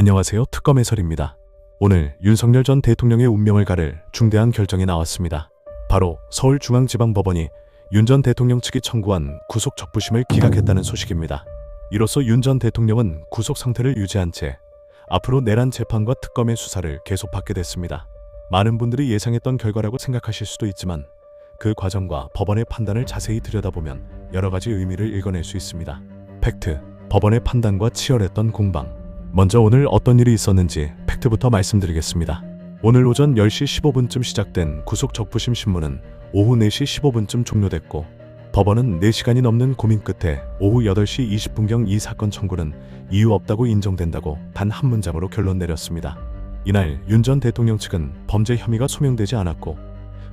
안녕하세요. 특검 해설입니다. 오늘 윤석열 전 대통령의 운명을 가를 중대한 결정이 나왔습니다. 바로 서울중앙지방법원이 윤 전 대통령 측이 청구한 구속 적부심을 기각했다는 소식입니다. 이로써 윤 전 대통령은 구속 상태를 유지한 채 앞으로 내란 재판과 특검의 수사를 계속 받게 됐습니다. 많은 분들이 예상했던 결과라고 생각하실 수도 있지만 그 과정과 법원의 판단을 자세히 들여다보면 여러 가지 의미를 읽어낼 수 있습니다. 팩트, 법원의 판단과 치열했던 공방. 먼저 오늘 어떤 일이 있었는지 팩트부터 말씀드리겠습니다. 오늘 오전 10시 15분쯤 시작된 구속 적부심 신문은 오후 4시 15분쯤 종료됐고 법원은 4시간이 넘는 고민 끝에 오후 8시 20분경 이 사건 청구는 이유 없다고 인정된다고 단 한 문장으로 결론 내렸습니다. 이날 윤 전 대통령 측은 범죄 혐의가 소명되지 않았고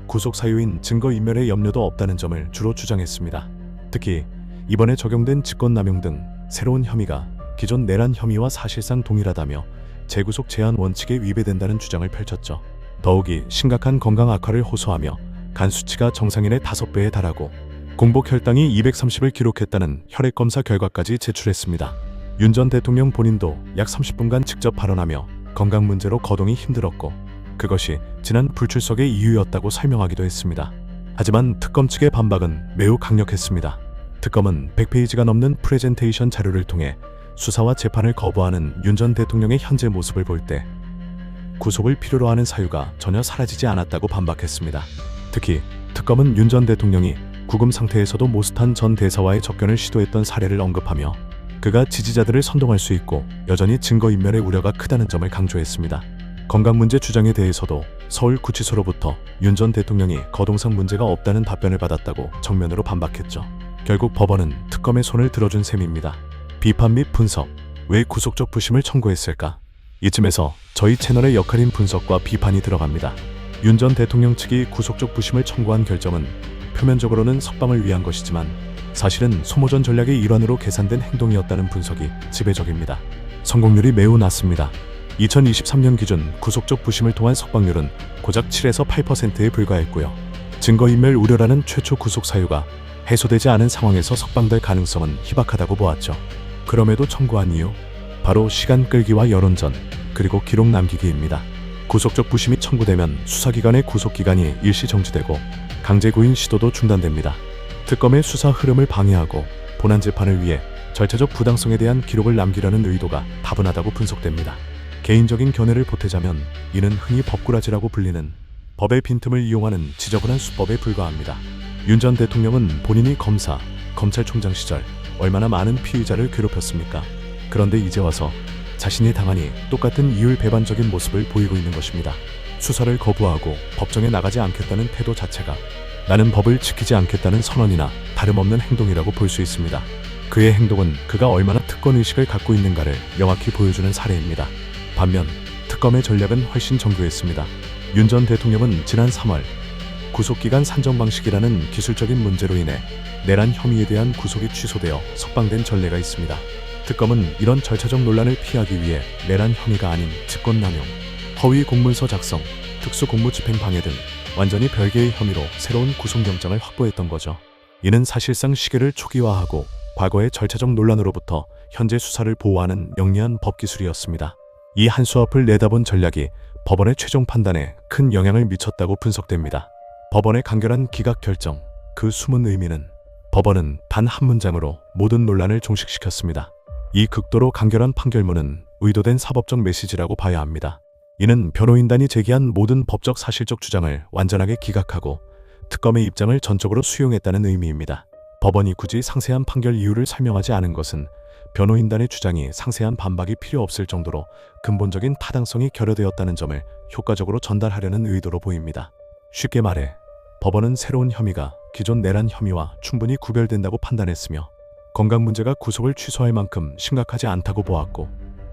구속 사유인 증거 인멸의 염려도 없다는 점을 주로 주장했습니다. 특히 이번에 적용된 직권남용 등 새로운 혐의가 기존 내란 혐의와 사실상 동일하다며 재구속 제한 원칙에 위배된다는 주장을 펼쳤죠. 더욱이 심각한 건강 악화를 호소하며 간 수치가 정상인의 5배에 달하고 공복 혈당이 230을 기록했다는 혈액 검사 결과까지 제출했습니다. 윤 전 대통령 본인도 약 30분간 직접 발언하며 건강 문제로 거동이 힘들었고 그것이 지난 불출석의 이유였다고 설명하기도 했습니다. 하지만 특검 측의 반박은 매우 강력했습니다. 특검은 100페이지가 넘는 프레젠테이션 자료를 통해 수사와 재판을 거부하는 윤 전 대통령의 현재 모습을 볼 때 구속을 필요로 하는 사유가 전혀 사라지지 않았다고 반박했습니다. 특히 특검은 윤 전 대통령이 구금 상태에서도 모스탄 전 대사와의 접견을 시도했던 사례를 언급하며 그가 지지자들을 선동할 수 있고 여전히 증거인멸의 우려가 크다는 점을 강조했습니다. 건강 문제 주장에 대해서도 서울구치소로부터 윤 전 대통령이 거동상 문제가 없다는 답변을 받았다고 정면으로 반박했죠. 결국 법원은 특검의 손을 들어준 셈입니다. 비판 및 분석, 왜 구속적 부심을 청구했을까? 이쯤에서 저희 채널의 역할인 분석과 비판이 들어갑니다. 윤 전 대통령 측이 구속적 부심을 청구한 결정은 표면적으로는 석방을 위한 것이지만 사실은 소모전 전략의 일환으로 계산된 행동이었다는 분석이 지배적입니다. 성공률이 매우 낮습니다. 2023년 기준 구속적 부심을 통한 석방률은 고작 7에서 8%에 불과했고요. 증거인멸 우려라는 최초 구속 사유가 해소되지 않은 상황에서 석방될 가능성은 희박하다고 보았죠. 그럼에도 청구한 이유 바로 시간 끌기와 여론전 그리고 기록 남기기입니다. 구속적 부심이 청구되면 수사기관의 구속기간이 일시 정지되고 강제 구인 시도도 중단됩니다. 특검의 수사 흐름을 방해하고 본안 재판을 위해 절차적 부당성에 대한 기록을 남기려는 의도가 다분하다고 분석됩니다. 개인적인 견해를 보태자면 이는 흔히 법꾸라지라고 불리는 법의 빈틈을 이용하는 지저분한 수법에 불과합니다. 윤 전 대통령은 본인이 검사, 검찰총장 시절 얼마나 많은 피의자를 괴롭혔습니까? 그런데 이제 와서 자신이 당하니 똑같은 이율 배반적인 모습을 보이고 있는 것입니다. 수사를 거부하고 법정에 나가지 않겠다는 태도 자체가 나는 법을 지키지 않겠다는 선언이나 다름없는 행동이라고 볼 수 있습니다. 그의 행동은 그가 얼마나 특권 의식을 갖고 있는가를 명확히 보여주는 사례입니다. 반면 특검의 전략은 훨씬 정교했습니다. 윤 전 대통령은 지난 3월 구속기간 산정 방식이라는 기술적인 문제로 인해 내란 혐의에 대한 구속이 취소되어 석방된 전례가 있습니다. 특검은 이런 절차적 논란을 피하기 위해 내란 혐의가 아닌 직권 남용, 허위 공문서 작성, 특수 공무 집행 방해 등 완전히 별개의 혐의로 새로운 구속영장을 확보했던 거죠. 이는 사실상 시계를 초기화하고 과거의 절차적 논란으로부터 현재 수사를 보호하는 영리한 법 기술이었습니다. 이 한 수 앞을 내다본 전략이 법원의 최종 판단에 큰 영향을 미쳤다고 분석됩니다. 법원의 간결한 기각 결정, 그 숨은 의미는 법원은 단 한 문장으로 모든 논란을 종식시켰습니다. 이 극도로 간결한 판결문은 의도된 사법적 메시지라고 봐야 합니다. 이는 변호인단이 제기한 모든 법적 사실적 주장을 완전하게 기각하고 특검의 입장을 전적으로 수용했다는 의미입니다. 법원이 굳이 상세한 판결 이유를 설명하지 않은 것은 변호인단의 주장이 상세한 반박이 필요 없을 정도로 근본적인 타당성이 결여되었다는 점을 효과적으로 전달하려는 의도로 보입니다. 쉽게 말해 법원은 새로운 혐의가 기존 내란 혐의와 충분히 구별된다고 판단했으며 건강 문제가 구속을 취소할 만큼 심각하지 않다고 보았고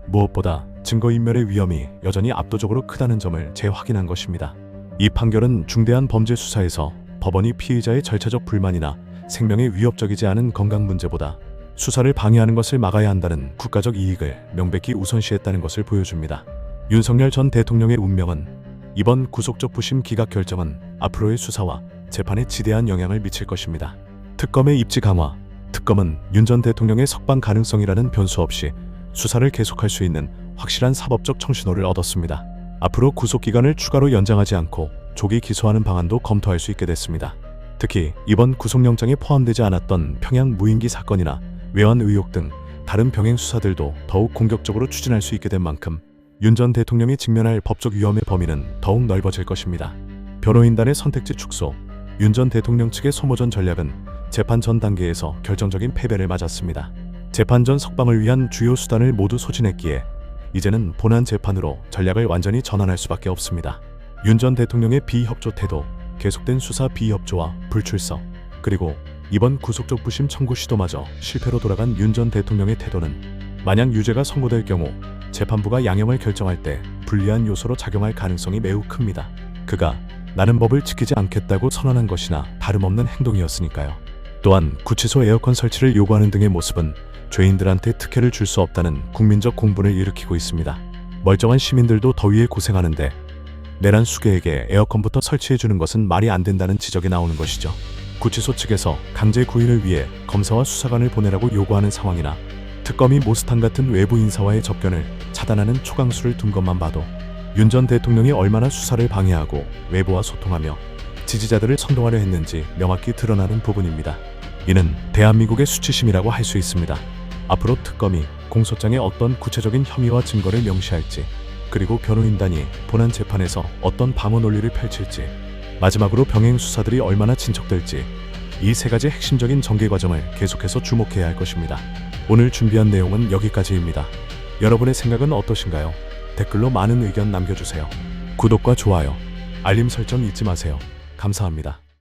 무엇보다 증거인멸의 위험이 여전히 압도적으로 크다는 점을 재확인한 것입니다. 이 판결은 중대한 범죄 수사에서 법원이 피의자의 절차적 불만이나 생명에 위협적이지 않은 건강 문제보다 수사를 방해하는 것을 막아야 한다는 국가적 이익을 명백히 우선시했다는 것을 보여줍니다. 윤석열 전 대통령의 운명은 이번 구속적 부심 기각 결정은 앞으로의 수사와 재판에 지대한 영향을 미칠 것입니다. 특검의 입지 강화, 특검은 윤 전 대통령의 석방 가능성이라는 변수 없이 수사를 계속할 수 있는 확실한 사법적 청신호를 얻었습니다. 앞으로 구속 기간을 추가로 연장하지 않고 조기 기소하는 방안도 검토할 수 있게 됐습니다. 특히 이번 구속영장에 포함되지 않았던 평양 무인기 사건이나 외환 의혹 등 다른 병행 수사들도 더욱 공격적으로 추진할 수 있게 된 만큼 윤 전 대통령이 직면할 법적 위험의 범위는 더욱 넓어질 것입니다. 변호인단의 선택지 축소, 윤 전 대통령 측의 소모전 전략은 재판 전 단계에서 결정적인 패배를 맞았습니다. 재판 전 석방을 위한 주요 수단을 모두 소진했기에 이제는 본안 재판으로 전략을 완전히 전환할 수밖에 없습니다. 윤 전 대통령의 비협조 태도, 계속된 수사 비협조와 불출석, 그리고 이번 구속적 부심 청구 시도마저 실패로 돌아간 윤 전 대통령의 태도는 만약 유죄가 선고될 경우 재판부가 양형을 결정할 때 불리한 요소로 작용할 가능성이 매우 큽니다. 그가 나는 법을 지키지 않겠다고 선언한 것이나 다름없는 행동이었으니까요. 또한 구치소 에어컨 설치를 요구하는 등의 모습은 죄인들한테 특혜를 줄 수 없다는 국민적 공분을 일으키고 있습니다. 멀쩡한 시민들도 더위에 고생하는데 내란 수괴에게 에어컨부터 설치해 주는 것은 말이 안 된다는 지적이 나오는 것이죠. 구치소 측에서 강제 구인을 위해 검사와 수사관을 보내라고 요구하는 상황이나 특검이 모스탄 같은 외부 인사와의 접견을 차단하는 초강수를 둔 것만 봐도 윤 전 대통령이 얼마나 수사를 방해하고 외부와 소통하며 지지자들을 선동하려 했는지 명확히 드러나는 부분입니다. 이는 대한민국의 수치심이라고 할 수 있습니다. 앞으로 특검이 공소장에 어떤 구체적인 혐의와 증거를 명시할지, 그리고 변호인단이 본안 재판에서 어떤 방어 논리를 펼칠지, 마지막으로 병행 수사들이 얼마나 진척될지, 이 세 가지 핵심적인 전개 과정을 계속해서 주목해야 할 것입니다. 오늘 준비한 내용은 여기까지입니다. 여러분의 생각은 어떠신가요? 댓글로 많은 의견 남겨주세요. 구독과 좋아요, 알림 설정 잊지 마세요. 감사합니다.